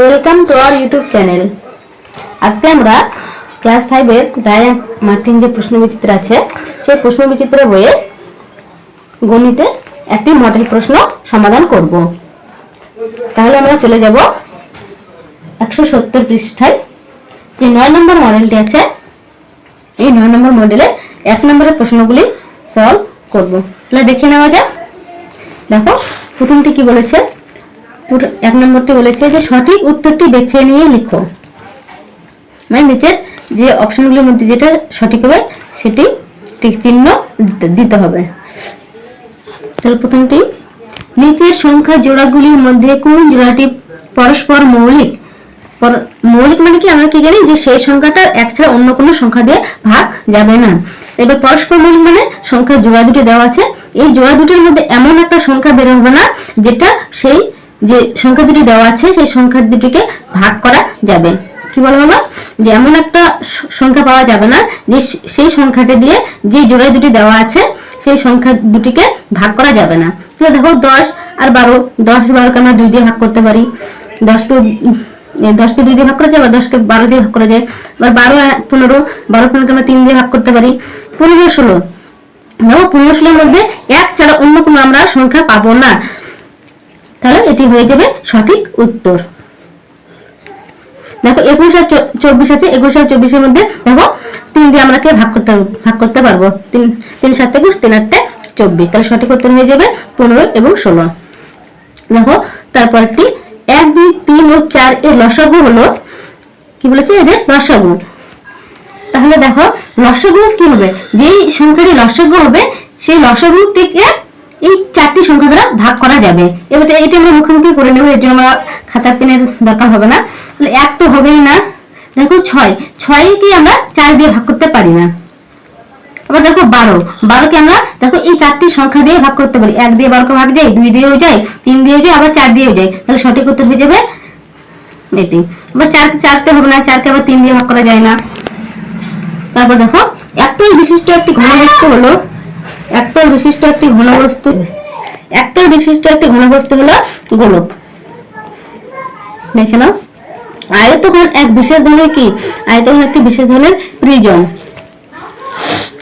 Welcome to our YouTube channel আজকে আমরা class ফাইভের ডায়া মার্টিন যে প্রশ্ন বিচিত্র আছে, সেই প্রশ্ন বিচিত্র বইয়ে গণিতে একটি মডেল প্রশ্ন সমাধান করব। তাহলে আমরা চলে যাব একশো সত্তর পৃষ্ঠায়। যে নয় নম্বর মডেলটি আছে, এই নয় নম্বর মডেলে এক নম্বরের প্রশ্নগুলি সলভ করব। তাহলে দেখে নেওয়া যাক। দেখো, প্রথমটি কি বলেছে? এক নম্বরটি বলেছে যে সঠিক উত্তরটি বেছে নিয়ে লিখো। মানে নিচের যে অপশনগুলির মধ্যে যেটা সঠিক হবে, সেটি টিক চিহ্ন দিতে- হবে। তাহলে প্রথমটি, নিচের সংখ্যা জোড়াগুলির মধ্যে কোন জোড়াটি পরস্পর মৌলিক? মৌলিক মানে কি? আমরা কি জানি যে সেই সংখ্যাটা এক ছাড়া অন্য কোনো সংখ্যা দিয়ে ভাগ যাবে না। এবার পরস্পর মৌলিক মানে সংখ্যা জোড়া দুটি দেওয়া আছে। এই জোড়া দুটির মধ্যে এমন একটা সংখ্যা বের হবে না, যেটা সেই যে সংখ্যা দুটি দেওয়া আছে, সেই সংখ্যা দুটিকে ভাগ করা যাবে। কি বলা হলো যে এমন একটা সংখ্যা পাওয়া যাবে না, যে সেই সংখ্যাটি দিয়ে যে জোড়া দুটি দেওয়া আছে, সেই সংখ্যা দুটিকে ভাগ করা যাবে না। তাহলে দেখো দশ আর বারো, দশ বারোকে আমরা দুই দিয়ে ভাগ করতে পারি। দশকে দশকে দুই দিয়ে ভাগ করা যায় বা দশকে বারো দিয়ে ভাগ করা যায়। এবার বারো পনেরো, বারো পনেরোকে আমরা তিন দিয়ে ভাগ করতে পারি। পনেরো ষোলো। দেখো পনেরো ষোলোর মধ্যে এক ছাড়া অন্য কোনো আমরা সংখ্যা পাবো না। তাহলে এটি হয়ে যাবে সঠিক উত্তর। দেখো, একুশ আর চব্বিশ আছে, একুশ আর চব্বিশের মধ্যে দেখো তিন দিয়ে আমরা কে ভাগ করতে ভাগ করতে পারব। তিন তিন সাত একুশ, তিন আটটা চব্বিশ। তাহলে সঠিক উত্তর হয়ে যাবে পনেরো এবং ষোলো। দেখো, তারপরটি এক, দুই, তিন ও চার এর লসাগু হলো, কি বলেছে এদের? লসাগু। তাহলে দেখো, লসাগু কি হবে? যেই সংখ্যাটি লসাগু হবে, সেই লসাগু থেকে এই চারটি সংখ্যা দ্বারা ভাগ করা যাবে। এবার এটা আমরা মুখোমুখি করে নেব, এর জন্য আমার খাতা পেনের দরকার হবে না। তাহলে এক তো হবেই না। দেখো ছয়। ছয় কি আমরা চার দিয়ে ভাগ করতে পারি না। আবার দেখো বারো। বারোকে আমরা দেখো এই চারটি সংখ্যা দিয়ে ভাগ করতে পারি। এক দিয়ে বারোকে ভাগ যায়, দুই দিয়েও যায়, তিন দিয়েও যায়, আবার চার দিয়েও যায়। তাহলে সঠিক উত্তর হয়ে যাবে এটি। আবার চার, চারতে হবে না, চারকে আবার তিন দিয়ে ভাগ করা যায় না। তারপর দেখো একতল বিশিষ্ট একটি ঘনবস্তু হলো একতল বিশিষ্ট একটি ঘনবস্তু একতল বিশিষ্ট একটি ঘনবস্তু হলো গোলক। দেখে নাও। আয়তঘন এক বিশেষ ধরনের কি? আয়তঘন একটি বিশেষ ধরনের প্রিজম।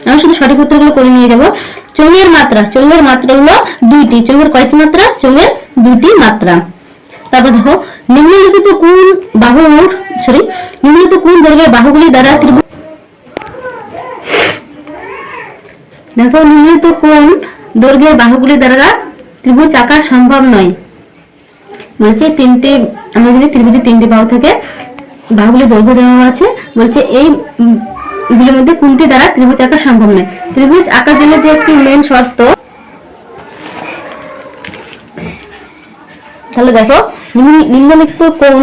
আমরা শুধু সঠিক উত্তরগুলো করে নিয়ে যাব। চোঙের মাত্রা চোঙের মাত্রা হলো দুইটি। চোঙের কয়টি মাত্রা চোঙের দুইটি মাত্রা। তারপর দেখো, নিম্নলিখিত কোন বাহুর সরি নিম্নলিখিত কোন দৈর্ঘ্যের বাহুগুলি দ্বারা ত্রিভুজ দেখো নিম্নলিখিত কোন দৈর্ঘ্যের বাহুগুলি দ্বারা ত্রিভুজ আঁকা সম্ভব নয়। বলছে তিনটে আমরা যদি ত্রিভুজে তিনটে বাহু থাকে বাহুগুলি দৈর্ঘ্য দেওয়া আছে বলছে এই উম, এগুলোর মধ্যে কোনটি দ্বারা ত্রিভুজ আঁকা সম্ভব নয়? ত্রিভুজ আঁকার জন্য যে একটি মেন শর্ত তাহলে দেখো নিম্ন- নিম্নলিখিত কোন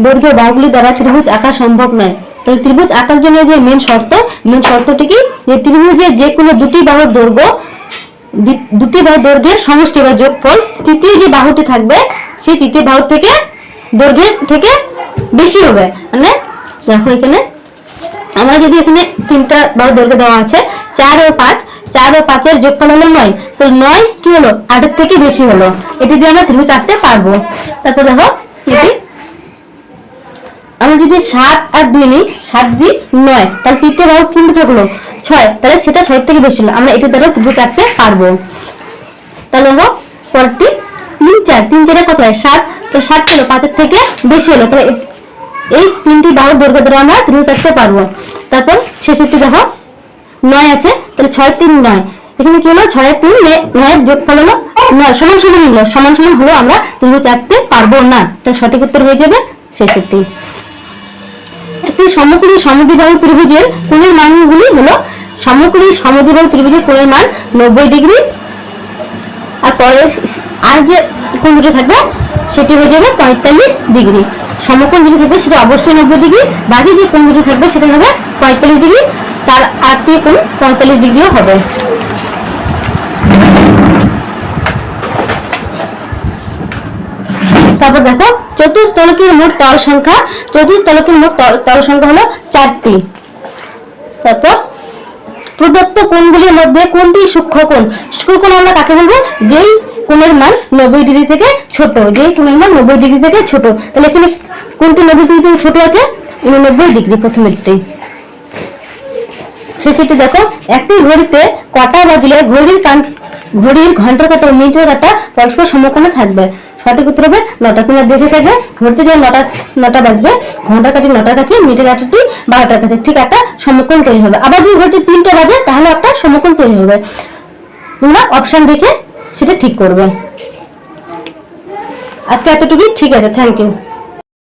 দৈর্ঘ্য বাহুগুলি দ্বারা ত্রিভুজ আঁকা সম্ভব নয়। তাহলে ত্রিভুজ আঁকার জন্য যে মেন শর্ত মেন শর্তটি কি? যে ত্রিভুজের যে কোনো দুটি বাহুর দৈর্ঘ্য দুটি বাহু দৈর্ঘ্যের সমষ্টি বা যোগফল, তৃতীয় যে বাহুটি থাকবে, সেই তৃতীয় বাহু থেকে দৈর্ঘ্যের থেকে বেশি হবে। মানে দেখো এখানে, আমরা যদি এখানে তিনটা বাহু দৈর্ঘ্য দেওয়া আছে, চার ও পাঁচ, চার ও পাঁচের যোগফল হলো নয়। তো নয় কি হলো? আটের থেকে বেশি হলো। এটি দিয়ে আমরা ত্রিভুজ আঁকতে পারব। তারপর দেখো, এটি আমরা যদি সাত আর দুই নিই, সাত দুই নয়, তাহলে তৃতীয় বাহু কোনটি থাকল ছয়। তাহলে সেটা ছয় থেকে বেশি হলো। আমরা এটি দ্বারা আঁকতে পারব। তাহলে দেখো পরটি তিন চার। তিন চারে কত হয়? সাত। তো সাত হলো, পাঁচের থেকে বেশি হলো। তাহলে এই তিনটি বাহুর দৈর্ঘ্য দ্বারা আমরা ত্রিভুজ আঁকতে পারব। তারপর শেষেরটি দেখো নয় আছে, তাহলে ছয় তিন নয়। এখানে কি হলো? ছয় তিন নয়ের যোগফল হলো নয়। সমান সমান হলো। সমান সমান হলো আমরা ত্রিভুজ আঁকতে পারব না। তার সঠিক উত্তর হয়ে যাবে শেষেরটি। একটি সমকোণী সমদ্বিবাহু ত্রিভুজের কোণের মানগুলি হলো সমকোণী সমদ্বিবাহু ত্রিভুজের কোণের মান নব্বই ডিগ্রি। আর পরে আর যে কোণ দুটি থাকবে, সেটি হয়ে যাবে পঁয়তাল্লিশ ডিগ্রি। সমকোণ যেটি থাকবে, সেটা অবশ্যই নব্বই ডিগ্রি। বাকি যে কোণ দুটি থাকবে, সেটা হবে পঁয়তাল্লিশ ডিগ্রি। তার আটটি কোণ পঁয়তাল্লিশ ডিগ্রিও হবে। তারপর দেখো চতুস্তলকের মোট তল সংখ্যা চতুস্তলকের মোট তল- সংখ্যা হলো চারটি। তারপর, প্রদত্ত কোণগুলির মধ্যে কোনটি সূক্ষ্ম কোণ? সূক্ষ্ম কোণ আমরা কাকে বলব? যেই কোণের মান নব্বই ডিগ্রি থেকে ছোট যে কোণের মান নব্বই ডিগ্রি থেকে ছোট। তাহলে এখানে কোনটি নব্বই ডিগ্রি থেকে ছোট আছে, উননব্বই ডিগ্রি প্রথমেরটি শেষেরটি দেখো, একটি ঘড়িতে কটা বাজলে ঘড়ির কান ঘড়ির ঘণ্টার কাটা ও মিনিটের কাটা পরস্পর সমকোণে থাকবে। সঠিক উত্তর হবে নটা। তোমরা দেখে থাকবে ঘুরতে যে নটা নটা বাজবে। ঘণ্টার কাটি নটার কাছে মিনিটের কাটাটি বারোটার কাছে। ঠিক একটা সমকোণ তৈরি হবে। আবার যদি ঘড়িটি তিনটে বাজে, তাহলে একটা সমকোণ তৈরি হবে। তোমরা অপশান দেখে সেটা ঠিক করবে। আজকে এতটুকুই। ঠিক আছে থ্যাংক ইউ